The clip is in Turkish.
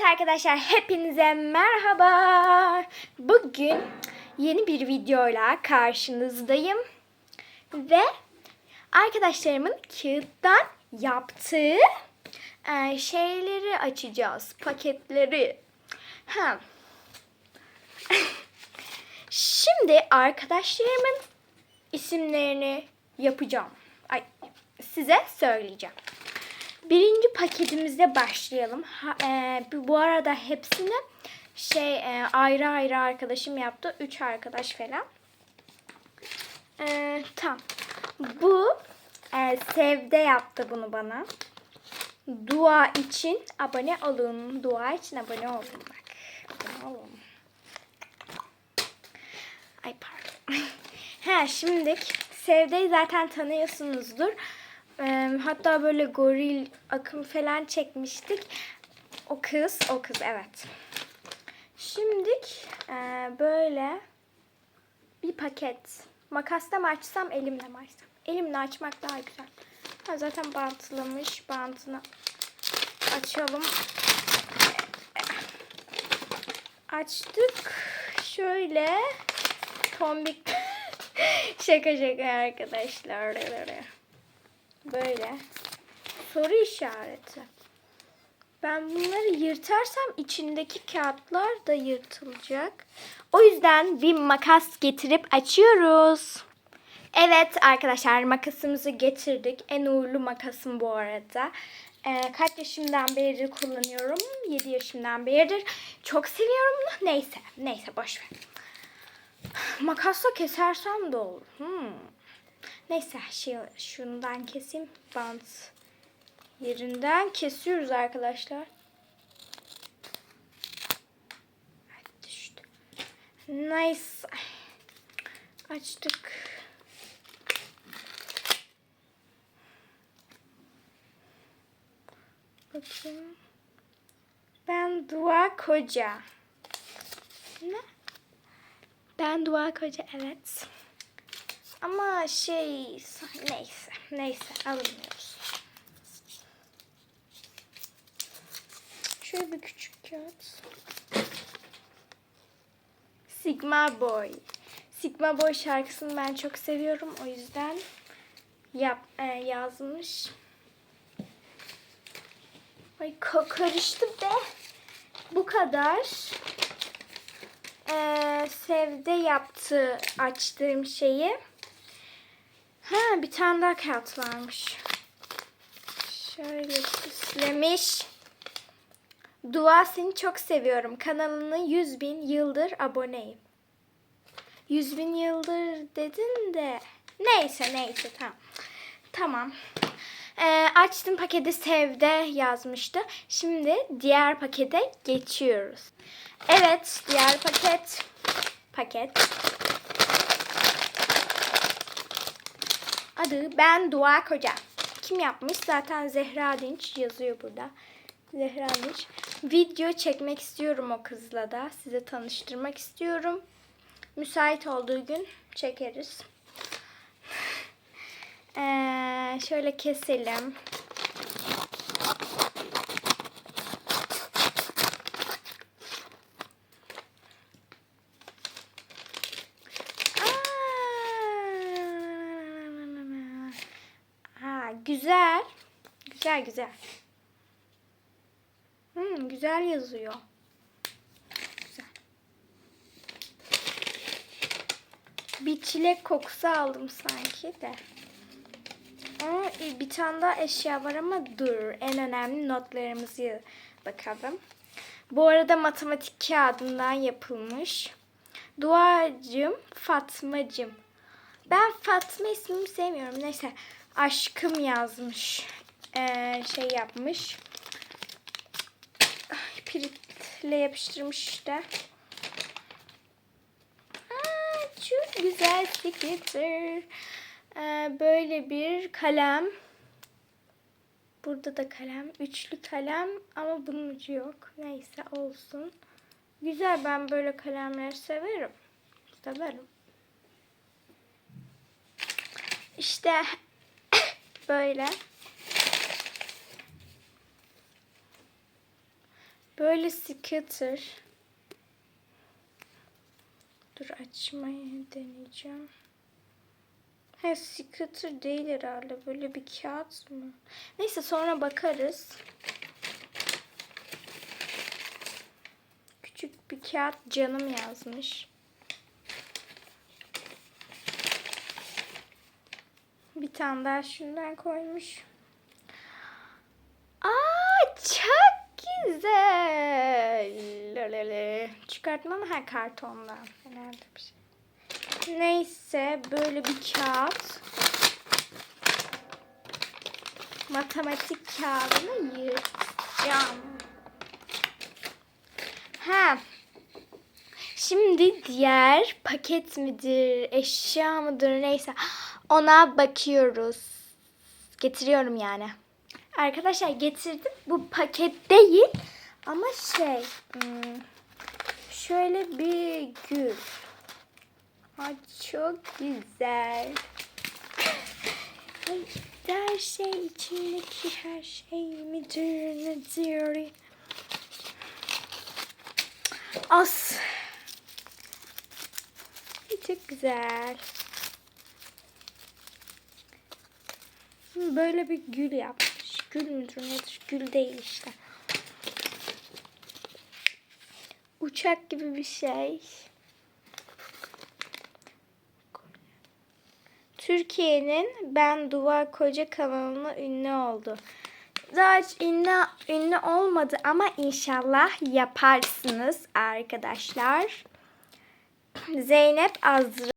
Evet arkadaşlar hepinize merhaba. Bugün yeni bir videoyla karşınızdayım. Ve arkadaşlarımın kağıttan yaptığı e, şeyleri açacağız. Paketleri. Şimdi arkadaşlarımın isimlerini yapacağım. Ay, size söyleyeceğim. Birinci paketimizde başlayalım. Ha, e, bu arada hepsini şey e, ayrı ayrı arkadaşım yaptı. Üç arkadaş falan. E, tamam. Bu e, Sevde yaptı bunu bana. Dua için abone olun. Dua için abone olun bak. Abone olun. Ay pardon. ha şimdi Sevde'yi zaten tanıyorsunuzdur. Hatta böyle goril akım falan çekmiştik. O kız, o kız evet. Şimdi e, böyle bir paket. Makasla mı açsam, elimle mi açsam? Elimle açmak daha güzel. Ha, zaten bantlamış. Bantını açalım. Açtık. Şöyle tombik şaka şaka arkadaşlar. Böyle. Soru işareti. Ben bunları yırtarsam içindeki kağıtlar da yırtılacak. O yüzden bir makas getirip açıyoruz. Evet arkadaşlar makasımızı getirdik. En uğurlu makasım bu arada. Ee, kaç yaşımdan beridir kullanıyorum? 7 yaşımdan beridir. Çok seviyorum. Neyse. Neyse boş ver. Makasla kesersem de olur. Hmm. Neyse şey, şundan keseyim. Bant yerinden kesiyoruz arkadaşlar. Nice. Açtık. Bakayım. Ben Dua Koca. Ne? Ben Dua Koca evet. Ama şey neyse neyse alınmıyoruz. Şöyle bir küçük kağıt. Sigma Boy. Sigma Boy şarkısını ben çok seviyorum. O yüzden yap, e, yazmış. Ay ka- karıştı be. Bu kadar. Ee, Sevde yaptı açtığım şeyi. Ha bir tane daha kağıt varmış. Şöyle süslemiş. Dua seni çok seviyorum. Kanalına 100 bin yıldır aboneyim. 100 bin yıldır dedin de. Neyse neyse tamam. Tamam. Ee, açtım paketi Sevde yazmıştı. Şimdi diğer pakete geçiyoruz. Evet diğer paket. Paket. Adı Ben Dua Koca. Kim yapmış? Zaten Zehra Dinç yazıyor burada. Zehra Dinç. Video çekmek istiyorum o kızla da. Size tanıştırmak istiyorum. Müsait olduğu gün çekeriz. Ee, şöyle keselim. Ha, güzel. Güzel güzel. Hmm, güzel yazıyor. Güzel. Bir çilek kokusu aldım sanki de. Ama bir tane daha eşya var ama dur. En önemli notlarımızı bakalım. Bu arada matematik kağıdından yapılmış. Duacım Fatmacım. Ben Fatma ismini sevmiyorum. Neyse aşkım yazmış. Ee, şey yapmış. Ay, Piritle yapıştırmış işte. Çok güzel sticker. Ee, böyle bir kalem. Burada da kalem. Üçlü kalem ama bunun ucu yok. Neyse olsun. Güzel ben böyle kalemleri severim. Severim. İşte böyle. Böyle scooter. Dur açmayı deneyeceğim. He scooter değil herhalde. Böyle bir kağıt mı? Neyse sonra bakarız. Küçük bir kağıt canım yazmış. Bir tane daha şundan koymuş. Aa çok güzel. Lelele. Çıkartmam her kartondan. Herhalde bir şey. Neyse böyle bir kağıt. Matematik kağıdını yırtacağım. Ha. Şimdi diğer paket midir, eşya mıdır neyse ona bakıyoruz. Getiriyorum yani. Arkadaşlar getirdim. Bu paket değil ama şey hmm, şöyle bir gül. Ay çok güzel. Her şey içindeki her şey midir nedir? As. Çok güzel. Böyle bir gül yapmış. Gül müdür nedir? Gül değil işte. Uçak gibi bir şey. Türkiye'nin Ben Duvar Koca kanalına ünlü oldu. Daha hiç ünlü, ünlü olmadı ama inşallah yaparsınız arkadaşlar. Zeynep Azra